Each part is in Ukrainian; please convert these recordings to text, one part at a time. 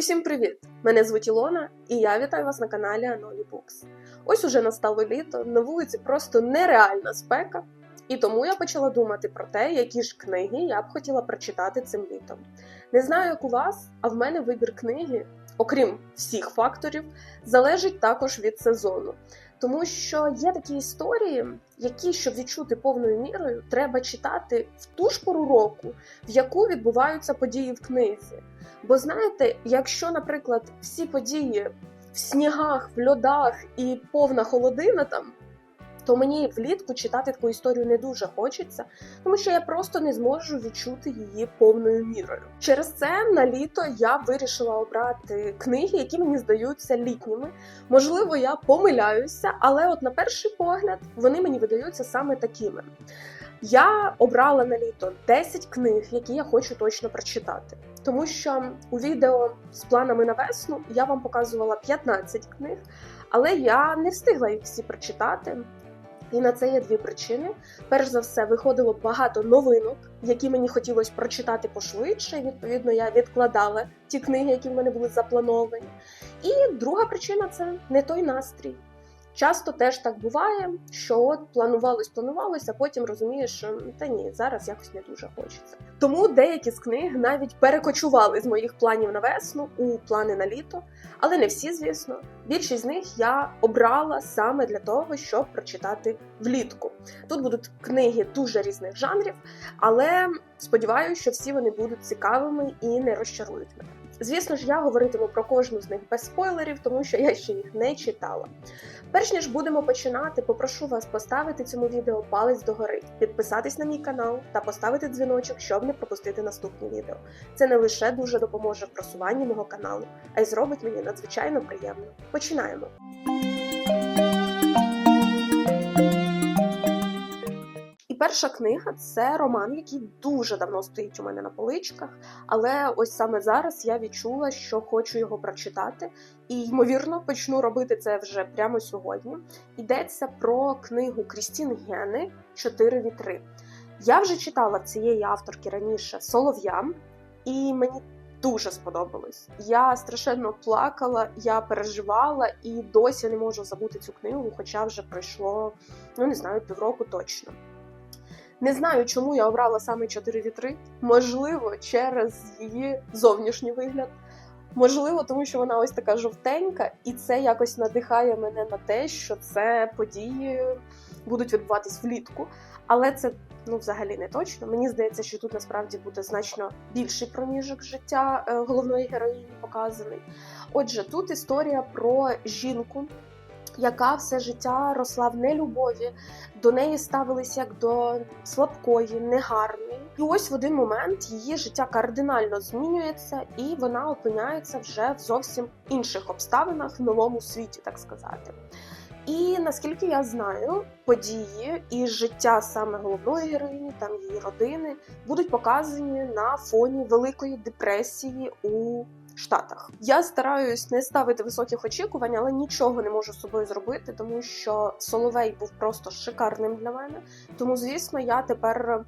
Усім привіт! Мене звуть Ілона, і я вітаю вас на каналі Анолі Books. Ось уже настало літо, на вулиці просто нереальна спека, і тому я почала думати про те, які ж книги я б хотіла прочитати цим літом. Не знаю, як у вас, а в мене вибір книги, окрім всіх факторів, залежить також від сезону. Тому що є такі історії, які, щоб відчути повною мірою, треба читати в ту ж пору року, в яку відбуваються події в книзі. Бо знаєте, якщо, наприклад, всі події в снігах, в льодах і повна холодина там. То мені влітку читати таку історію не дуже хочеться, тому що я просто не зможу відчути її повною мірою. Через це на літо я вирішила обрати книги, які мені здаються літніми. Можливо, я помиляюся, але от на перший погляд вони мені видаються саме такими. Я обрала на літо 10 книг, які я хочу точно прочитати. Тому що у відео з планами на весну я вам показувала 15 книг, але я не встигла їх всі прочитати. І на це є дві причини. Перш за все, виходило багато новинок, які мені хотілося прочитати пошвидше. Відповідно, я відкладала ті книги, які в мене були заплановані. І друга причина це не той настрій. Часто теж так буває, що от планувалось, планувалось, а потім розумієш, що та ні, зараз якось не дуже хочеться. Тому деякі з книг навіть перекочували з моїх планів на весну у плани на літо, але не всі, звісно. Більшість з них я обрала саме для того, щоб прочитати влітку. Тут будуть книги дуже різних жанрів, але сподіваюся, що всі вони будуть цікавими і не розчарують мене. Звісно ж, я говоритиму про кожну з них без спойлерів, тому що я ще їх не читала. Перш ніж будемо починати, попрошу вас поставити цьому відео палець догори, підписатись на мій канал та поставити дзвіночок, щоб не пропустити наступні відео. Це не лише дуже допоможе в просуванні мого каналу, а й зробить мені надзвичайно приємно. Починаємо! Перша книга це роман, який дуже давно стоїть у мене на поличках, але ось саме зараз я відчула, що хочу його прочитати, і ймовірно почну робити це вже прямо сьогодні. Йдеться про книгу Крістін Гени Чотири вітри. Я вже читала цієї авторки раніше Солов'я, і мені дуже сподобалось. Я страшенно плакала, я переживала і досі не можу забути цю книгу, хоча вже пройшло, ну не знаю, півроку точно. Не знаю, чому я обрала саме чотири вітри. Можливо, через її зовнішній вигляд. Можливо, тому що вона ось така жовтенька, і це якось надихає мене на те, що це події будуть відбуватись влітку. Але це ну взагалі не точно. Мені здається, що тут насправді буде значно більший проміжок життя е, головної героїні показаний. Отже, тут історія про жінку, яка все життя росла в нелюбові, до неї ставились як до слабкої, негарної. І ось в один момент її життя кардинально змінюється, і вона опиняється вже в зовсім інших обставинах в новому світі, так сказати. І наскільки я знаю, події і життя саме головної героїні, там її родини, будуть показані на фоні великої депресії у Штатах. Я стараюсь не ставити високих очікувань, але нічого не можу з собою зробити, тому що Соловей був просто шикарним для мене. Тому, звісно, я тепер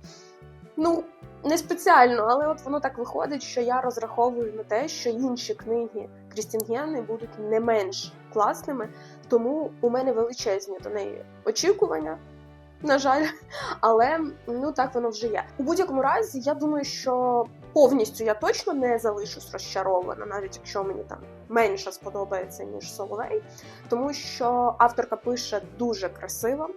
ну не спеціально, але от воно так виходить, що я розраховую на те, що інші книги Крістінгени будуть не менш класними, тому у мене величезні до неї очікування. На жаль, але ну так воно вже є. У будь-якому разі, я думаю, що повністю я точно не залишусь розчарована, навіть якщо мені там менше сподобається ніж Соловей, тому що авторка пише дуже красиво.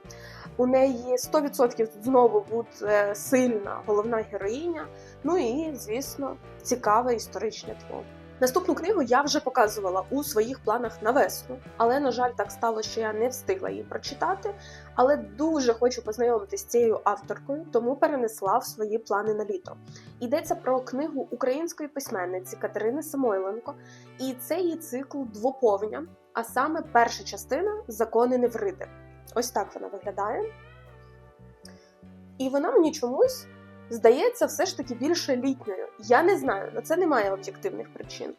У неї 100% знову буде сильна головна героїня. Ну і звісно, цікаве історичне творо. Наступну книгу я вже показувала у своїх планах на весну, але на жаль, так стало, що я не встигла її прочитати. Але дуже хочу познайомитися з цією авторкою, тому перенесла в свої плани на літо. Йдеться про книгу української письменниці Катерини Самойленко, і це її цикл двоповня, а саме перша частина Закони Невриди. Ось так вона виглядає. І вона мені чомусь здається все ж таки більше літньою. Я не знаю, на це немає об'єктивних причин.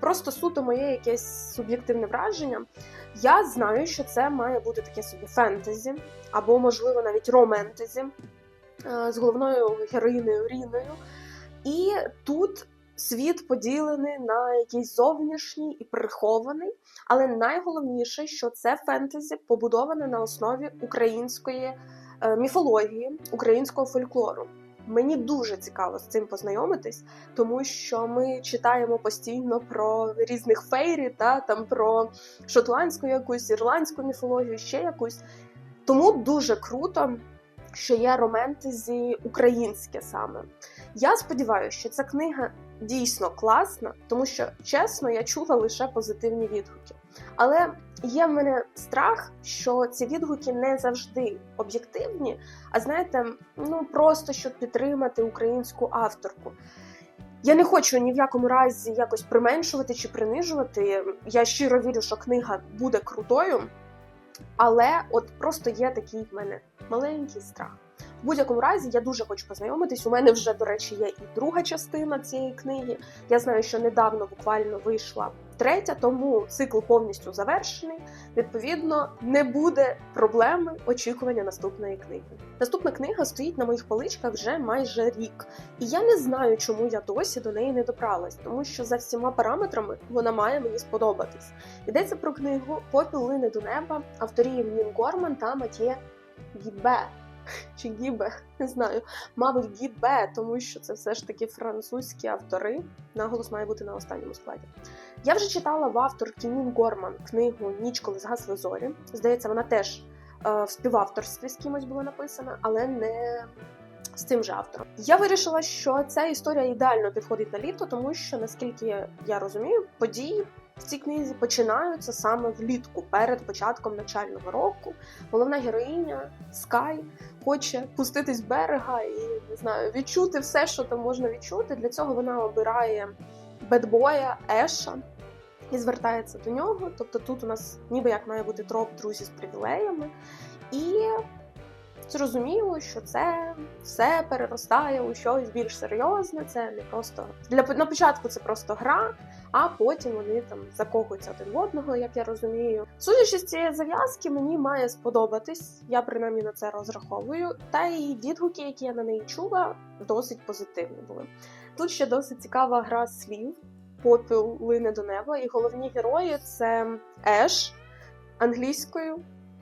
Просто суто моє якесь суб'єктивне враження. Я знаю, що це має бути таке собі фентезі, або, можливо, навіть роментезі з головною героїною Ріною. І тут світ поділений на якийсь зовнішній і прихований, але найголовніше, що це фентезі побудоване на основі української е, міфології, українського фольклору. Мені дуже цікаво з цим познайомитись, тому що ми читаємо постійно про різних фейрі, та там про шотландську якусь, ірландську міфологію, ще якусь. Тому дуже круто, що є романтезі українське саме. Я сподіваюся, що ця книга дійсно класна, тому що чесно, я чула лише позитивні відгуки. Але є в мене страх, що ці відгуки не завжди об'єктивні, а знаєте, ну просто щоб підтримати українську авторку. Я не хочу ні в якому разі якось применшувати чи принижувати. Я щиро вірю, що книга буде крутою, але от просто є такий в мене маленький страх. В будь-якому разі я дуже хочу познайомитись. У мене вже, до речі, є і друга частина цієї книги. Я знаю, що недавно буквально вийшла третя, тому цикл повністю завершений. Відповідно, не буде проблеми очікування наступної книги. Наступна книга стоїть на моїх поличках вже майже рік, і я не знаю, чому я досі до неї не добралась, тому що за всіма параметрами вона має мені сподобатись. Йдеться про книгу Попіл лине до неба авторів Нін Горман та Матє Гібе. Чи Гібе, не знаю, мабуть, Гібе, тому що це все ж таки французькі автори. Наголос має бути на останньому складі. Я вже читала в авторки Нін Горман книгу Ніч, коли згасли зорі. Здається, вона теж е, в співавторстві з кимось була написана, але не з цим же автором. Я вирішила, що ця історія ідеально підходить на літо, тому що, наскільки я розумію, події в цій книзі починаються саме влітку, перед початком навчального року. Головна героїня Скай хоче пуститись берега і не знаю, відчути все, що там можна відчути. Для цього вона обирає бедбоя Еша і звертається до нього. Тобто тут у нас ніби як має бути троп друзі з привілеями. І зрозуміло, що це все переростає у щось більш серйозне. Це не просто для на початку це просто гра, а потім вони там закохуються один в одного, як я розумію. Судячи з цієї зав'язки, мені має сподобатись. Я принаймні на це розраховую. Та й відгуки, які я на неї чула, досить позитивні були. Тут ще досить цікава гра слів. Попіл лине до неба, і головні герої це Еш англійською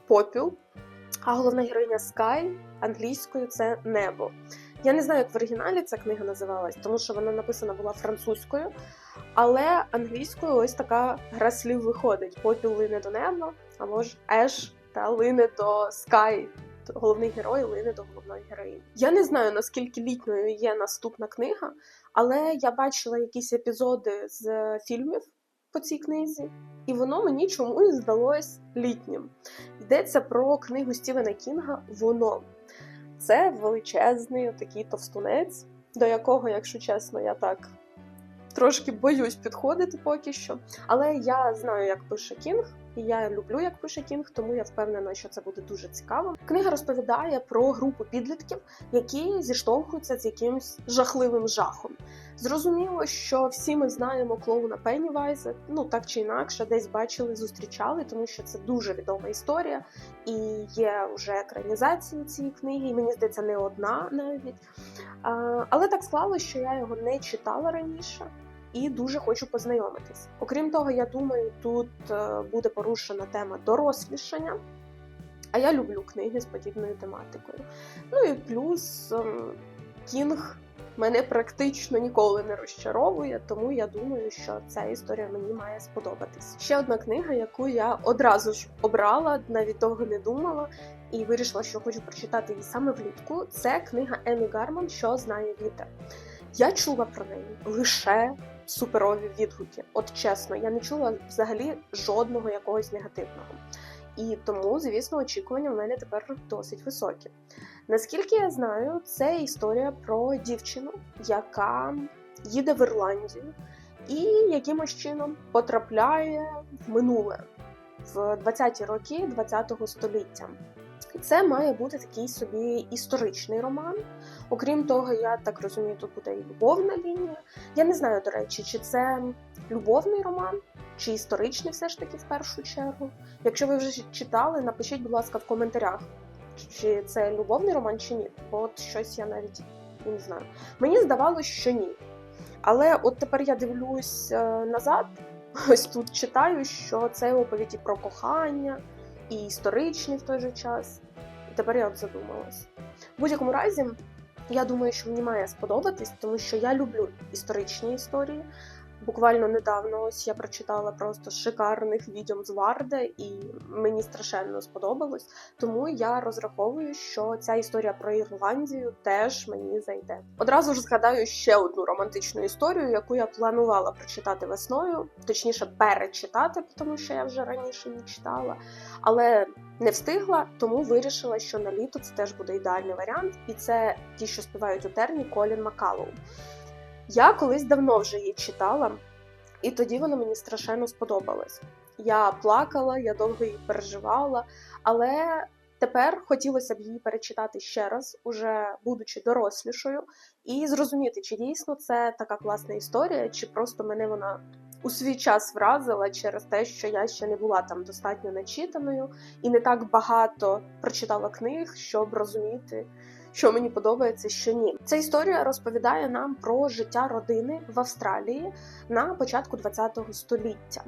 попіл, а головна героїня Скай англійською це небо. Я не знаю, як в оригіналі ця книга називалась, тому що вона написана була французькою, але англійською ось така гра слів виходить: попіл лине до неба, або ж Еш та лине до Скай. Головний герой лине до головної героїні. Я не знаю наскільки літньою є наступна книга, але я бачила якісь епізоди з фільмів по цій книзі, і воно мені чомусь здалось літнім. Йдеться про книгу Стівена Кінга Воно. Це величезний такий товстунець, до якого, якщо чесно, я так трошки боюсь підходити поки що. Але я знаю, як пише Кінг, і я люблю, як пише Кінг, тому я впевнена, що це буде дуже цікаво. Книга розповідає про групу підлітків, які зіштовхуються з якимось жахливим жахом. Зрозуміло, що всі ми знаємо клоуна Пеннівайза, ну так чи інакше, десь бачили, зустрічали, тому що це дуже відома історія, і є вже екранізації цієї книги, і мені здається, не одна навіть. Але так склалося, що я його не читала раніше. І дуже хочу познайомитись. Окрім того, я думаю, тут е, буде порушена тема дорослішання. А я люблю книги з подібною тематикою. Ну і плюс ем, Кінг мене практично ніколи не розчаровує, тому я думаю, що ця історія мені має сподобатись. Ще одна книга, яку я одразу ж обрала, навіть того не думала, і вирішила, що хочу прочитати її саме влітку. Це книга Емі Гарман, що знає вітер. Я чула про неї лише суперові відгуки. От чесно, я не чула взагалі жодного якогось негативного. І тому, звісно, очікування в мене тепер досить високі. Наскільки я знаю, це історія про дівчину, яка їде в Ірландію і якимось чином потрапляє в минуле в 20-ті роки ХХ століття. Це має бути такий собі історичний роман. Окрім того, я так розумію, тут буде і любовна лінія. Я не знаю, до речі, чи це любовний роман, чи історичний все ж таки в першу чергу. Якщо ви вже читали, напишіть, будь ласка, в коментарях, чи це любовний роман, чи ні. Бо от щось я навіть не знаю. Мені здавалося, що ні. Але от тепер я дивлюсь е, назад, ось тут читаю, що це оповіді про кохання і історичні в той же час. І тепер я от задумалась. В будь-якому разі, я думаю, що мені має сподобатись, тому що я люблю історичні історії. Буквально недавно ось я прочитала просто шикарних відьом з Варда, і мені страшенно сподобалось. Тому я розраховую, що ця історія про Ірландію теж мені зайде. Одразу ж згадаю ще одну романтичну історію, яку я планувала прочитати весною, точніше перечитати, тому що я вже раніше її читала, але не встигла, тому вирішила, що на літо це теж буде ідеальний варіант, і це ті, що співають у терні Колін Макалоу. Я колись давно вже її читала, і тоді вона мені страшенно сподобалась. Я плакала, я довго її переживала, але тепер хотілося б її перечитати ще раз, уже будучи дорослішою, і зрозуміти, чи дійсно це така класна історія, чи просто мене вона у свій час вразила через те, що я ще не була там достатньо начитаною і не так багато прочитала книг, щоб розуміти що мені подобається, що ні. Ця історія розповідає нам про життя родини в Австралії на початку ХХ століття.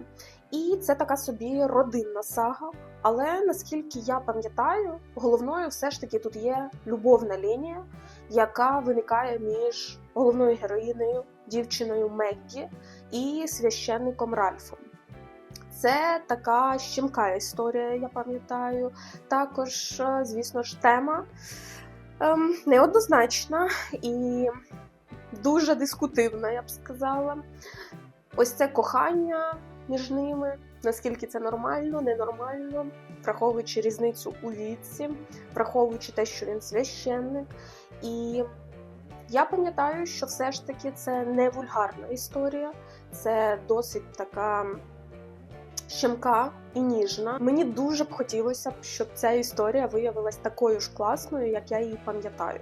І це така собі родинна сага. Але наскільки я пам'ятаю, головною все ж таки тут є любовна лінія, яка виникає між головною героїнею, дівчиною Меггі і священником Ральфом. Це така щемка історія, я пам'ятаю. Також, е, звісно ж, тема ем, неоднозначна і дуже дискутивна, я б сказала. Ось це кохання між ними, наскільки це нормально, ненормально, враховуючи різницю у віці, враховуючи те, що він священник. І я пам'ятаю, що все ж таки це не вульгарна історія, це досить така щемка і ніжна. Мені дуже б хотілося щоб ця історія виявилась такою ж класною, як я її пам'ятаю.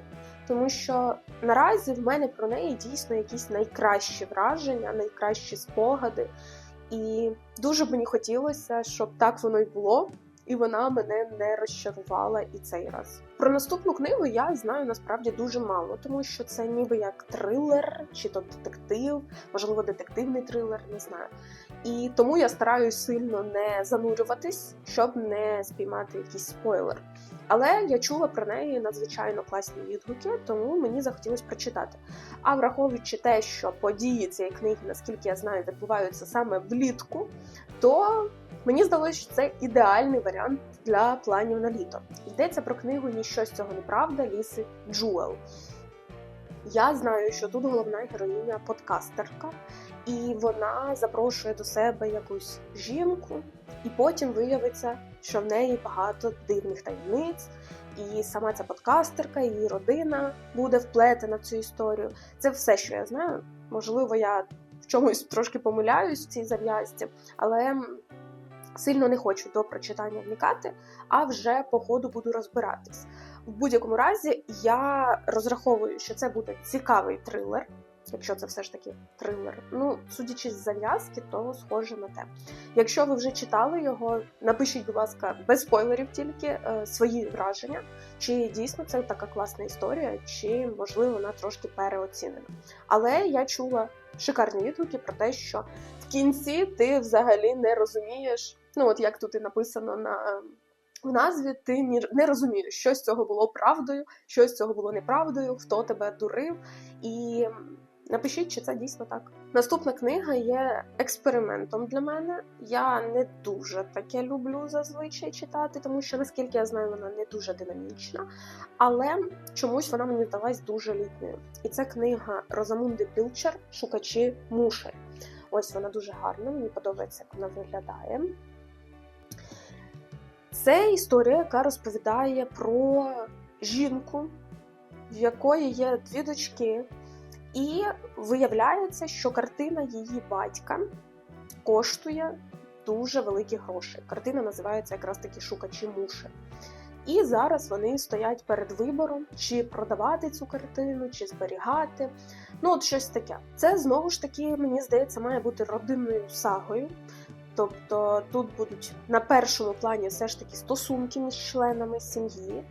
Тому що наразі в мене про неї дійсно якісь найкращі враження, найкращі спогади. І дуже мені хотілося, щоб так воно й було і вона мене не розчарувала і цей раз. Про наступну книгу я знаю насправді дуже мало, тому що це ніби як трилер, чи то детектив, можливо, детективний трилер, не знаю. І тому я стараюсь сильно не занурюватись, щоб не спіймати якийсь спойлер. Але я чула про неї надзвичайно класні відгуки, тому мені захотілося прочитати. А враховуючи те, що події цієї книги, наскільки я знаю, відбуваються саме влітку, то Мені здалося, що це ідеальний варіант для планів на літо. Йдеться про книгу Ніщо з цього неправда Ліси Джуел. Я знаю, що тут головна героїня подкастерка, і вона запрошує до себе якусь жінку, і потім виявиться, що в неї багато дивних таємниць, і сама ця подкастерка, її родина буде вплетена в цю історію. Це все, що я знаю. Можливо, я в чомусь трошки помиляюсь в цій зав'язці, але сильно не хочу до прочитання вникати, а вже по ходу буду розбиратись. В будь-якому разі я розраховую, що це буде цікавий трилер. Якщо це все ж таки трилер, ну судячи з зав'язки, то схоже на те. Якщо ви вже читали його, напишіть, будь ласка, без спойлерів тільки е, свої враження, чи дійсно це така класна історія, чи можливо вона трошки переоцінена. Але я чула шикарні відгуки про те, що в кінці ти взагалі не розумієш, Ну, от як тут і написано на в назві, ти не розумієш, що з цього було правдою, що з цього було неправдою, хто тебе дурив. І напишіть, чи це дійсно так. Наступна книга є експериментом для мене. Я не дуже таке люблю зазвичай читати, тому що, наскільки я знаю, вона не дуже динамічна, але чомусь вона мені здалась дуже літньою. І це книга Розамунди Пілчер Шукачі мушель. Ось вона дуже гарна, мені подобається, як вона виглядає. Це історія, яка розповідає про жінку, в якої є дві дочки, і виявляється, що картина її батька коштує дуже великі гроші. Картина називається якраз таки Шукачі муші. І зараз вони стоять перед вибором, чи продавати цю картину, чи зберігати. Ну, от щось таке. Це знову ж таки, мені здається, має бути родинною сагою. Тобто тут будуть на першому плані все ж таки стосунки між членами сім'ї.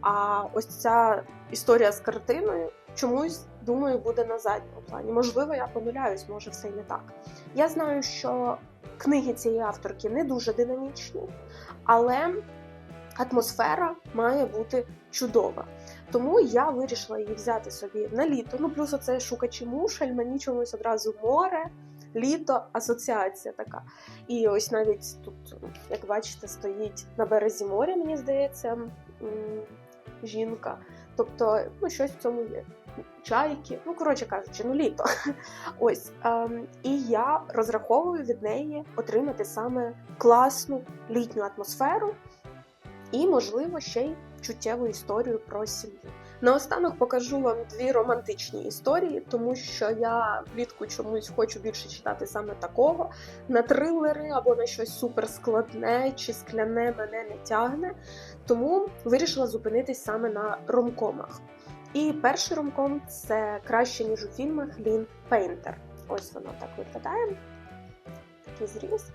А ось ця історія з картиною чомусь думаю буде на задньому плані. Можливо, я помиляюсь, може все й не так. Я знаю, що книги цієї авторки не дуже динамічні, але атмосфера має бути чудова. Тому я вирішила її взяти собі на літо. Ну, плюс оце шукачі мушель, мені чомусь одразу море, літо, асоціація така. І ось навіть тут, як бачите, стоїть на березі моря, мені здається, жінка. Тобто, ну, щось в цьому є. Чайки, ну коротше кажучи, ну літо. Ось ем, і я розраховую від неї отримати саме класну літню атмосферу і, можливо, ще й чуттєву історію про сім'ю. Наостанок покажу вам дві романтичні історії, тому що я влітку чомусь хочу більше читати саме такого. На трилери або на щось суперскладне чи скляне мене не тягне. Тому вирішила зупинитись саме на ромкомах. І перший ромком це краще, ніж у фільмах Лін Пейнтер. Ось воно так виглядає. Такий зріз.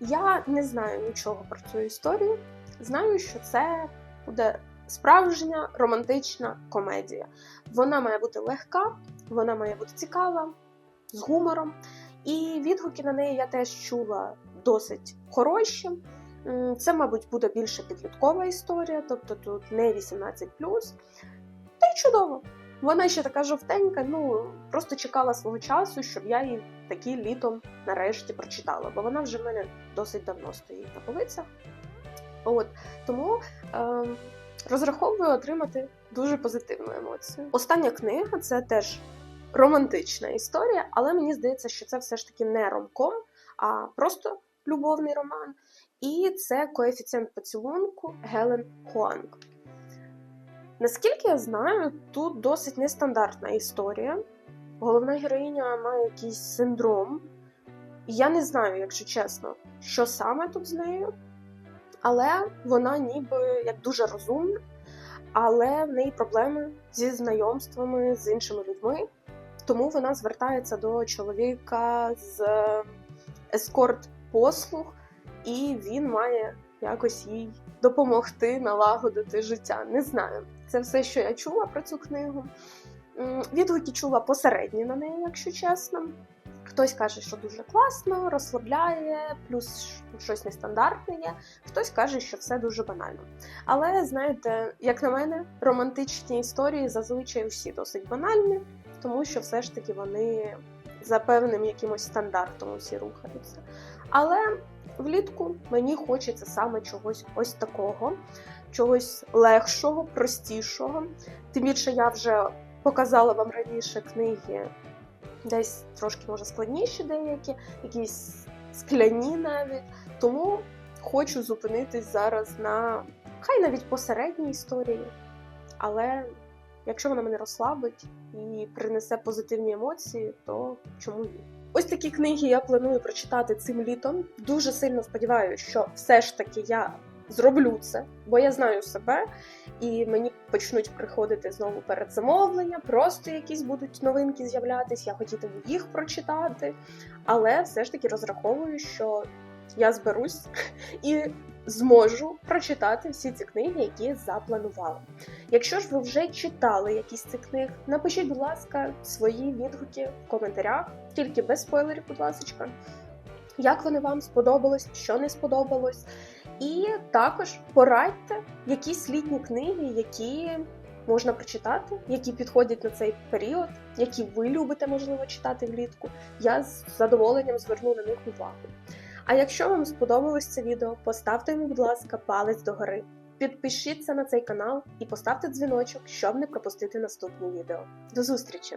Я не знаю нічого про цю історію. Знаю, що це буде справжня романтична комедія. Вона має бути легка, вона має бути цікава, з гумором. І відгуки на неї я теж чула досить хороші. Це, мабуть, буде більше підліткова історія, тобто тут не 18 Та й чудово. Вона ще така жовтенька, ну просто чекала свого часу, щоб я її таки літом нарешті прочитала, бо вона вже в мене досить давно стоїть на полицях. От тому е, розраховую отримати дуже позитивну емоцію. Остання книга це теж романтична історія, але мені здається, що це все ж таки не ромком, а просто любовний роман. І це коефіцієнт поцілунку Гелен Хуанг. Наскільки я знаю, тут досить нестандартна історія. Головна героїня має якийсь синдром. Я не знаю, якщо чесно, що саме тут з нею. Але вона ніби як дуже розумна, але в неї проблеми зі знайомствами з іншими людьми. Тому вона звертається до чоловіка з ескорт-послуг, і він має якось їй допомогти налагодити життя. Не знаю. Це все, що я чула про цю книгу. Відгуки чула посередні на неї, якщо чесно. Хтось каже, що дуже класно, розслабляє, плюс щось нестандартне є. Хтось каже, що все дуже банально. Але знаєте, як на мене, романтичні історії зазвичай всі досить банальні, тому що все ж таки вони за певним якимось стандартом усі рухаються. Але влітку мені хочеться саме чогось ось такого, чогось легшого, простішого. Тим більше я вже показала вам раніше книги десь трошки може складніші деякі, якісь скляні навіть. Тому хочу зупинитись зараз на хай навіть посередній історії. Але якщо вона мене розслабить і принесе позитивні емоції, то чому ні? Ось такі книги я планую прочитати цим літом. Дуже сильно сподіваюся, що все ж таки я зроблю це, бо я знаю себе, і мені почнуть приходити знову передзамовлення, просто якісь будуть новинки з'являтись, я хотітиму їх прочитати. Але все ж таки розраховую, що я зберусь і зможу прочитати всі ці книги, які запланувала. Якщо ж ви вже читали якісь з цих книг, напишіть, будь ласка, свої відгуки в коментарях, тільки без спойлерів, будь ласка. Як вони вам сподобались, що не сподобалось. І також порадьте якісь літні книги, які можна прочитати, які підходять на цей період, які ви любите, можливо, читати влітку. Я з задоволенням зверну на них увагу. А якщо вам сподобалось це відео, поставте йому, будь ласка, палець догори. Підпишіться на цей канал і поставте дзвіночок, щоб не пропустити наступні відео. До зустрічі!